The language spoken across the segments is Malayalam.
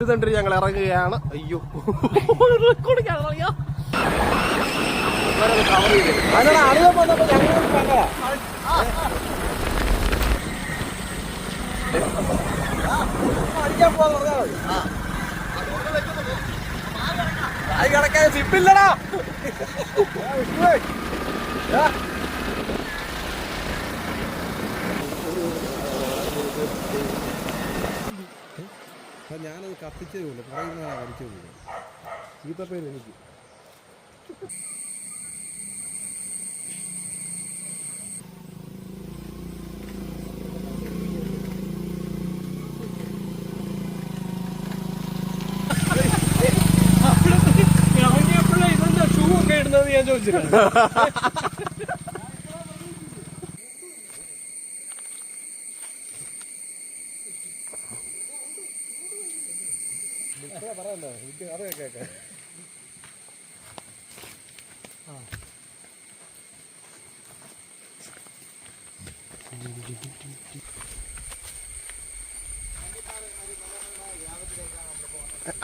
ഇതുകൊണ്ട് ഞങ്ങൾ ഇറങ്ങുകയാണ്. അയ്യോ. കിടക്കാൻ അറിയാ ഞാനത് കത്തിച്ചേ ഉള്ളൂ പറയുന്ന അടിച്ചേ ഉള്ളൂ ചീത്തപ്പേര് എനിക്ക് ഞാൻ ഇതെന്താ ചോദിച്ചിട്ടുണ്ട്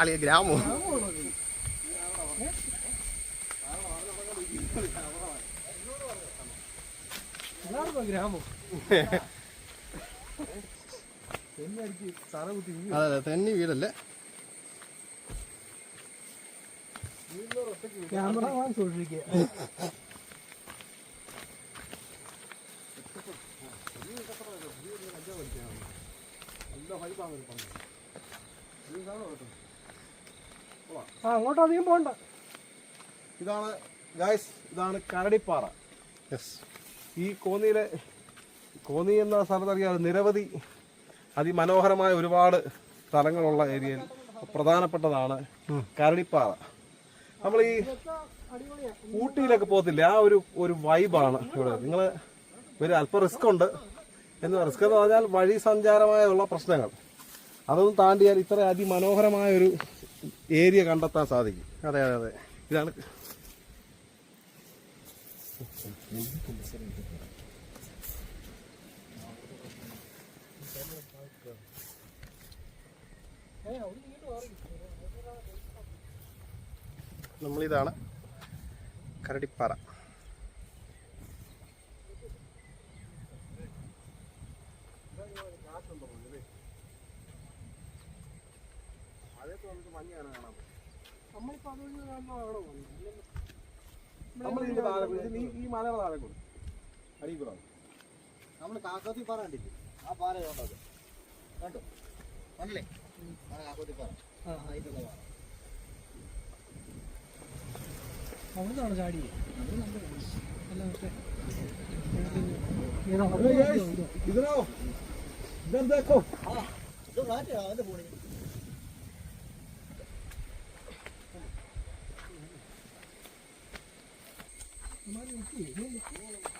അളിയ ഗ്രാമോ? ഗ്രാമം? അതെ തെന്നി വീടല്ലേ? ക്യാമറമാൻ സൂക്ഷിക്കുക ആ അങ്ങോട്ട് അധികം പോണ്ട. ഇതാണ് ഗായ്സ് ഇതാണ് കരടിപ്പാറ. യെസ് ഈ കോന്നിയിലെ കോന്നി എന്ന സ്ഥലത്ത് സ്ഥലത്തറിയാതെ നിരവധി അതിമനോഹരമായ ഒരുപാട് സ്ഥലങ്ങളുള്ള ഏരിയയിൽ പ്രധാനപ്പെട്ടതാണ് കരടിപ്പാറ. നമ്മൾ ഈ ഊട്ടിയിലൊക്കെ പോകത്തില്ലേ? ആ ഒരു ഒരു വൈബാണ് ഇവിടെ. നിങ്ങൾ ഒരു അല്പം റിസ്ക് ഉണ്ട്. എന്ന് റിസ്ക് എന്ന് പറഞ്ഞാൽ വഴി സഞ്ചാരമായുള്ള പ്രശ്നങ്ങൾ. അതൊന്നും താണ്ടിയാൽ ഇത്ര അതിമനോഹരമായ ഒരു ഏരിയ കണ്ടെത്താൻ സാധിക്കും. അതെ അതെ അതെ. ഇതാണ്. നമ്മളിതാണ് കരടിപ്പാറ. ഈ- താഴെ നമ്മൾ പാറ ആ പാറ കണ്ടോ കണ്ടില്ലേ? കാക്കോത്തി പാറ. ആ അതിലുള്ള പാറ അവിടുന്നാണ് ചാടി ഇതിനോ? ഇതെന്താക്കോ ആ ഇത് ഫ്ലാറ്റ് അവന്റെ ഫോണിൽ നടക്കണ്ട ചാടി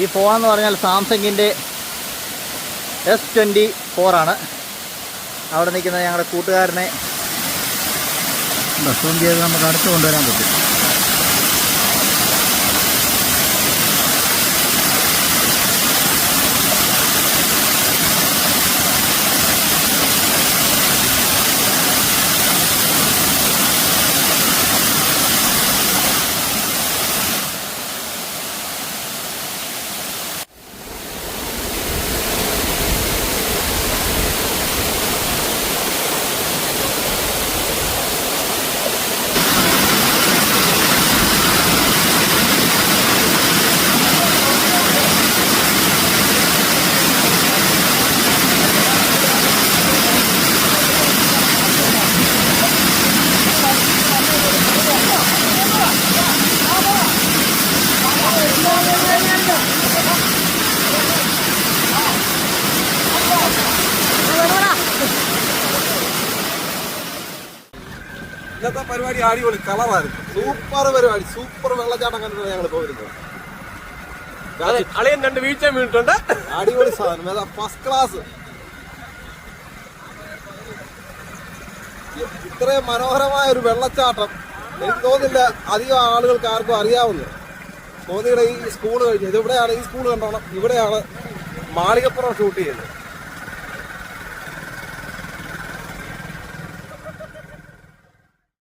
ഈ ഫോണെന്ന് പറഞ്ഞാൽ സാംസങ്ങിന്റെ എസ് ട്വന്റി ഫോറാണ് അവിടെ നിൽക്കുന്ന ഞങ്ങളുടെ കൂട്ടുകാരനെ സൂം ചെയ്ത് നമുക്ക് അടുത്ത് കൊണ്ടുവരാൻ പറ്റും. ഇന്നത്തെ പരിപാടി അടിപൊളി. കളറായിരുന്നു. സൂപ്പർ പരിപാടി. സൂപ്പർ വെള്ളച്ചാട്ടം കണ്ടിട്ട് ഞങ്ങൾ പോയിരുന്നത് അളിയൻ രണ്ട് വീഴ്ച വീണിട്ടുണ്ട്. അടിപൊളി സാധനം. ഏതാ ഫസ്റ്റ് ക്ലാസ് ഇത്രയും മനോഹരമായ ഒരു വെള്ളച്ചാട്ടം. എനിക്ക് തോന്നില്ല അധികം ആളുകൾക്ക് ആർക്കും അറിയാവുന്നു തോന്നിയുടെ ഈ സ്കൂൾ കഴിഞ്ഞ്. ഇത് ഇവിടെയാണ് ഈ സ്കൂൾ കണ്ടോണം. ഇവിടെയാണ് മാളികപ്പുറം ഷൂട്ട് ചെയ്യുന്നത്.